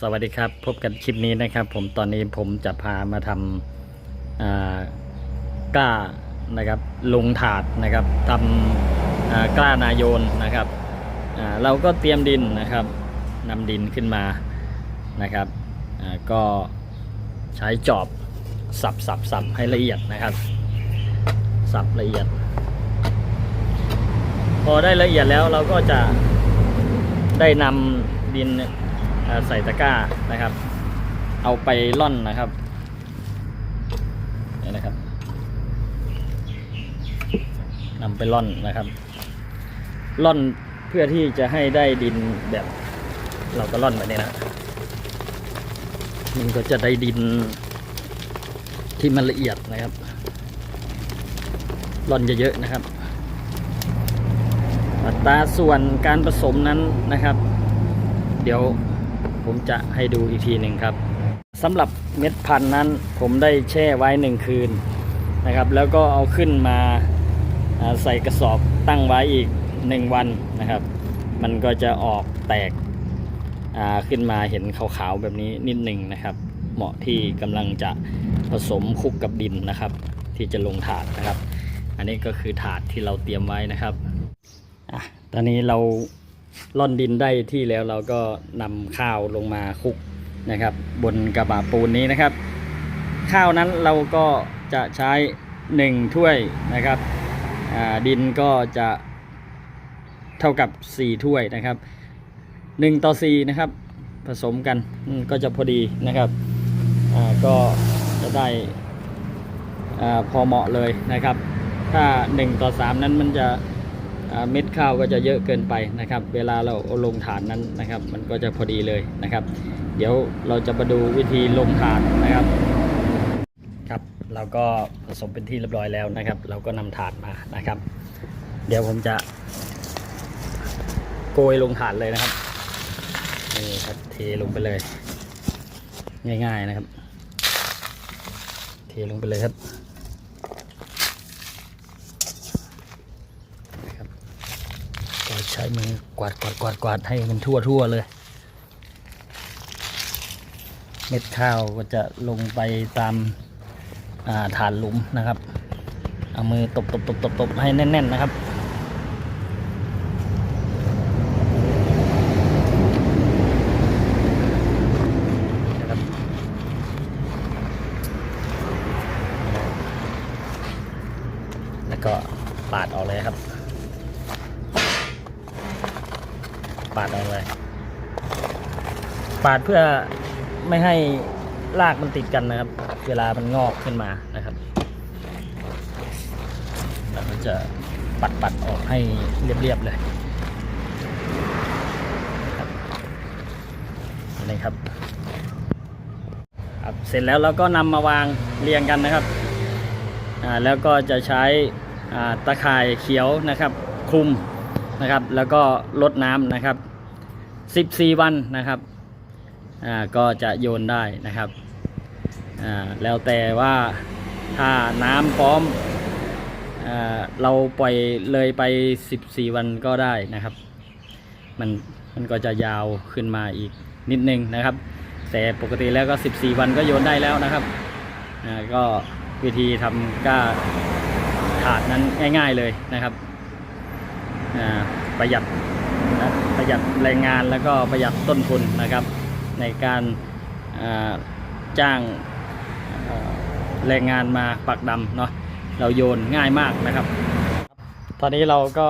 สวัสดีครับ พบกันคลิปนี้นะครับ ผมตอนนี้ผมจะพามาทำกล้านะครับลงถาดนะครับทำกล้านายนนะครับเราก็เตรียมดินนะครับนำดินขึ้นมานะครับก็ใช้จอบสับสับสับให้ละเอียดนะครับ สับละเอียด พอได้ละเอียดแล้วเราก็จะได้นำดิน ใส่ตะกร้านะครับ เอาไปล่อนนะครับนี่นะครับนำไปล่อนนะครับล่อนเพื่อที่จะให้ได้ดินแบบ เราก็ล่อนแบบนี้นะมันก็จะได้ดินที่มันละเอียดนะครับล่อนเยอะๆนะครับ อัตราส่วนการผสมนั้นนะครับ เดี๋ยว ผมจะให้ดูอีกทีหนึ่งครับสำหรับเม็ดพันธุ์นั้นผมได้แช่ไว้หนึ่งคืนนะครับ แล้วก็เอาขึ้นมาใส่กระสอบตั้งไว้อีกหนึ่งวันนะครับ มันก็จะออกแตกขึ้นมาเห็นขาวๆแบบนี้นิดหนึ่งนะครับ เหมาะที่กำลังจะผสมคลุกกับดินนะครับ ที่จะลงถาดนะครับ อันนี้ก็คือถาดที่เราเตรียมไว้นะครับอะตอนนี้เรา ล่อนดินได้ที่แล้วเราก็นำข้าวลงมาคลุกนะครับ บนกระบะปูนนี้นะครับ ข้าวนั้นเราก็จะใช้หนึ่งถ้วยนะครับดินก็จะเท่ากับสี่ถ้วยนะครับหนึ่งต่อสี่นะครับ ผสมกันก็จะพอดีนะครับก็จะได้อพอเหมาะเลยนะครับ ถ้าหนึ่งต่อสามนั้นมันจะ เม็ดข้าวก็จะเยอะเกินไปนะครับ เวลาเราเอาลงฐานนั้นนะครับ มันก็จะพอดีเลยนะครับ เดี๋ยวเราจะมาดูวิธีลงฐานนะครับครับ เราก็ผสมเป็นที่เรียบร้อยแล้วนะครับ เราก็นำถาดมานะครับ เดี๋ยวผมจะโกยลงฐานเลยนะครับนี่ครับเทลงไปเลย ง่ายๆนะครับ เทลงไปเลยครับ ก็ใช้มือกวาดกวาดกวาดกวาดให้มันทั่วทั่วเลย เม็ดข้าวก็จะลงไปตามาฐานหลุมนะครับเอามือตบตบตบตบตบให้แน่น ๆ นะครับนะครับแล้วก็ปาดออกเลยครับ ปาดออกเลย ปาดเพื่อไม่ให้รากมันติดกันนะครับ เวลามันงอกขึ้นมานะครับเราก็จะปัดปัดออกให้เรียบๆเลยนี่ครับครับ เสร็จแล้วเราก็นำมาวางเรียงกันนะครับอ่าแล้วก็จะใช้อ่าตะข่ายเขียวนะครับคลุม นะครับ แล้วก็ลดน้ำนะครับ 14 วันนะครับอ่าก็จะโยนได้นะครับอ่าแล้วแต่ว่าถ้าน้ำพร้อมอ่าเราปล่อยเลยไป 14 วันก็ได้นะครับ มันมันก็จะยาวขึ้นมาอีกนิดนึงนะครับ แต่ปกติแล้วก็ 14 วันก็โยนได้แล้วนะครับอ่าก็วิธีทำก้าถาดนั้นง่าย ๆเลยนะครับ ประหยัดนะประหยัดแรงงานแล้วก็ประหยัดต้นทุนนะครับ ในการจ้างแรงงานมาปักดำเนาะเราโยนง่ายมากนะครับ ตอนนี้เราก็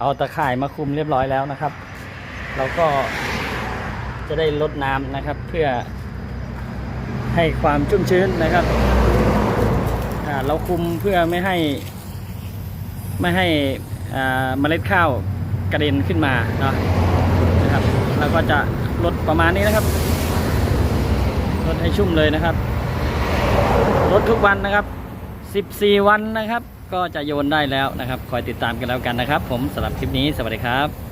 เอาตะข่ายมาคุมเรียบร้อยแล้วนะครับ เราก็จะได้ลดน้ำนะครับเพื่อให้ความชุ่มชื้นนะครับเราคุมเพื่อไม่ให้ไม่ให้ เมล็ดข้าวกระเด็นขึ้นมาเนาะนะครับเราก็จะลดประมาณนี้นะครับลดให้ชุ่มเลยนะครับลดทุกวันนะครับ 14 วันนะครับ ก็จะโยนได้แล้วนะครับ คอยติดตามกันแล้วกันนะครับ ผมสำหรับคลิปนี้สวัสดีครับ